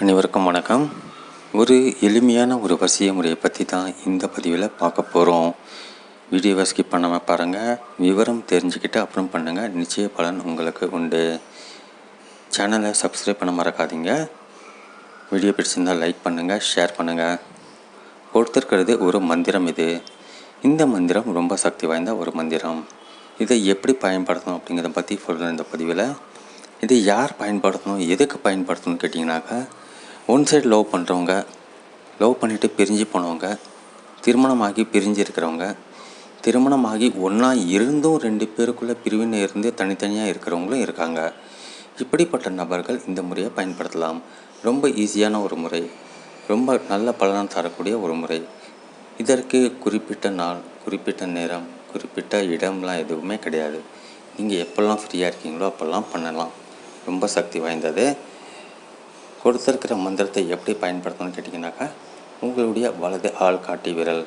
அனைவருக்கும் வணக்கம். ஒரு எளிமையான ஒரு வசிய முறையை பற்றி தான் இந்த பதிவில் பார்க்க போகிறோம் வீடியோவை ஸ்கிப் பண்ணாமல் பாருங்கள் விவரம் தெரிஞ்சுக்கிட்டு அப்புறம் பண்ணுங்கள் நிச்சய பலன் உங்களுக்கு உண்டு. சேனலை சப்ஸ்கிரைப் பண்ண மறக்காதீங்க. வீடியோ பிடிச்சிருந்தால் லைக் பண்ணுங்கள் ஷேர் பண்ணுங்கள் கொடுத்துருக்கிறது ஒரு மந்திரம் இது. இந்த மந்திரம் ரொம்ப சக்தி வாய்ந்த ஒரு மந்திரம். இதை எப்படி பயன்படுத்தணும் அப்படிங்கிறத பற்றி சொல்கிறேன் இந்த பதிவில். இதை யார் பயன்படுத்தணும் எதுக்கு பயன்படுத்தணும்னு கேட்டிங்கனாக்கா ஒன் சைடு லவ் பண்ணுறவங்க லவ் பண்ணிவிட்டு பிரிஞ்சு போனவங்க திருமணமாகி பிரிஞ்சு இருக்கிறவங்க திருமணமாகி ஒன்றா இருந்தும் ரெண்டு பேருக்குள்ளே பிரிவினை இருந்து தனித்தனியாக இருக்கிறவங்களும் இருக்காங்க. இப்படிப்பட்ட நபர்கள் இந்த முறையை பயன்படுத்தலாம். ரொம்ப ஈஸியான ஒரு முறை. ரொம்ப நல்ல பலன் தரக்கூடிய ஒரு முறை. இதற்கு குறிப்பிட்ட நாள் குறிப்பிட்ட நேரம் குறிப்பிட்ட இடம்லாம் எதுவுமே கிடையாது. நீங்கள் எப்போல்லாம் ஃப்ரீயாக இருக்கீங்களோ அப்போல்லாம் பண்ணலாம். ரொம்ப சக்தி வாய்ந்தது. கொடுத்துருக்கிற மந்திரத்தை எப்படி பயன்படுத்தணும்னு கேட்டிங்கனாக்கா உங்களுடைய வலது ஆள்காட்டி விரல்.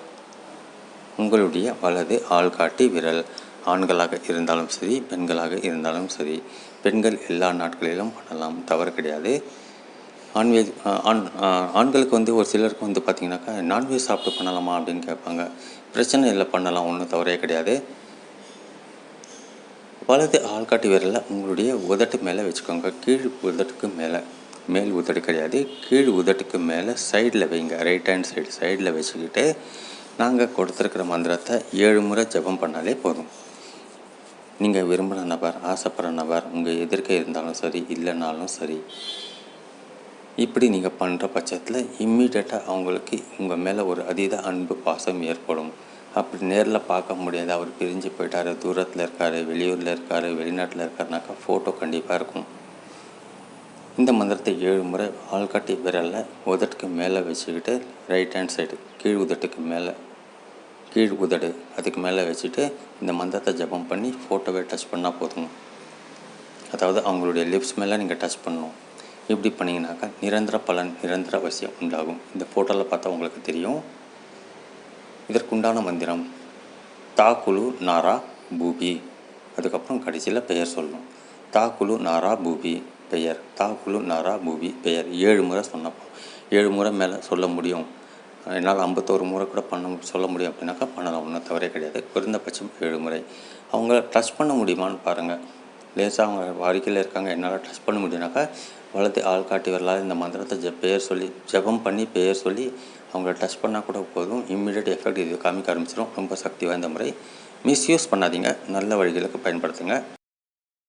உங்களுடைய வலது ஆள்காட்டி விரல். ஆண்களாக இருந்தாலும் சரி பெண்களாக இருந்தாலும் சரி பெண்கள் எல்லா நாட்களிலும் பண்ணலாம். தவறு கிடையாது. ஆண்வெஜ் ஆண் ஆண்களுக்கு வந்து ஒரு சிலருக்கு வந்து பார்த்திங்கனாக்கா நான்வெஜ் சாப்பிட்டு பண்ணலாமா அப்படின்னு கேட்பாங்க. பிரச்சனை இல்லை பண்ணலாம் ஒன்றும் தவறே கிடையாது. வலது ஆள்காட்டி விரலை உங்களுடைய உதட்டு மேலே வச்சுக்கோங்க. கீழ் உதட்டுக்கு மேலே. மேல் உதடு கிடையாது கீழ் உதட்டுக்கு மேலே சைடில் வைங்க. ரைட் ஹேண்ட் சைடு சைடில் வச்சுக்கிட்டு நாங்கள் கொடுத்துருக்கிற மந்திரத்தை ஏழு முறை ஜெபம் பண்ணாலே போதும். நீங்கள் விரும்புகிற நபர் ஆசைப்படுற நபர் உங்கள் எதிர்க்க இருந்தாலும் சரி இல்லைனாலும் சரி இப்படி நீங்கள் பண்ணுற பட்சத்தில் இம்மீடியட்டாக அவங்களுக்கு உங்கள் மேலே ஒரு அதீத அன்பு பாசம் ஏற்படும். அப்படி நேரில் பார்க்க முடியாது. அவர் பிரிஞ்சு போயிட்டார். தூரத்தில் இருக்கார் வெளியூரில் இருக்கார் வெளிநாட்டில் இருக்காருனாக்கா ஃபோட்டோ கண்டிப்பாக இருக்கும். இந்த மந்திரத்தை ஏழு முறை ஆள்காட்டி விரலில் உதட்டுக்கு மேலே வச்சுக்கிட்டு ரைட் ஹேண்ட் சைடு கீழ் உதட்டுக்கு மேலே கீழ் உதடு அதுக்கு மேலே வச்சுட்டு இந்த மந்திரத்தை ஜபம் பண்ணி ஃபோட்டோவை டச் பண்ணால் போதும் அதாவது அவங்களுடைய லிப்ஸ் மேலே நீங்கள் டச் பண்ணணும். இப்படி பண்ணிங்கனாக்கா நிரந்தர பலன் நிரந்தர அவசியம் உண்டாகும். இந்த ஃபோட்டோவில் பார்த்தா உங்களுக்கு தெரியும். இதற்குண்டான மந்திரம் தாக்குலு நாரா பூபி. அதுக்கப்புறம் கடைசியில் பெயர் சொல்லணும். தாக்குலு நாரா பூபி. பெயர். தாக்குலு நரா பூபி பெயர். ஏழு முறை சொன்னப்போ ஏழு முறை மேலே சொல்ல முடியும். என்னால் ஐம்பத்தோரு முறை கூட பண்ண சொல்ல முடியும் அப்படின்னாக்கா பண்ணலாம். ஒன்றும் தவறே கிடையாது. குறைந்தபட்சம் ஏழு முறை. அவங்கள டச் பண்ண முடியுமான்னு பாருங்கள் லேசாக அவங்க வாழ்க்கையில் இருக்காங்க. என்னால் டச் பண்ண முடியும்னாக்கா வளர்த்து ஆள் காட்டி வரலாறு இந்த மந்திரத்தை ஜ பெயர் சொல்லி ஜபம் பண்ணி பெயர் சொல்லி அவங்கள டச் பண்ணால் கூட போதும். இம்மிடியட் எஃபெக்ட் இது காமிக்க ஆரம்பிச்சிடும் ரொம்ப சக்தி வாய்ந்த முறை. மிஸ்யூஸ் பண்ணாதீங்க. நல்ல வழிகளுக்கு பயன்படுத்துங்க.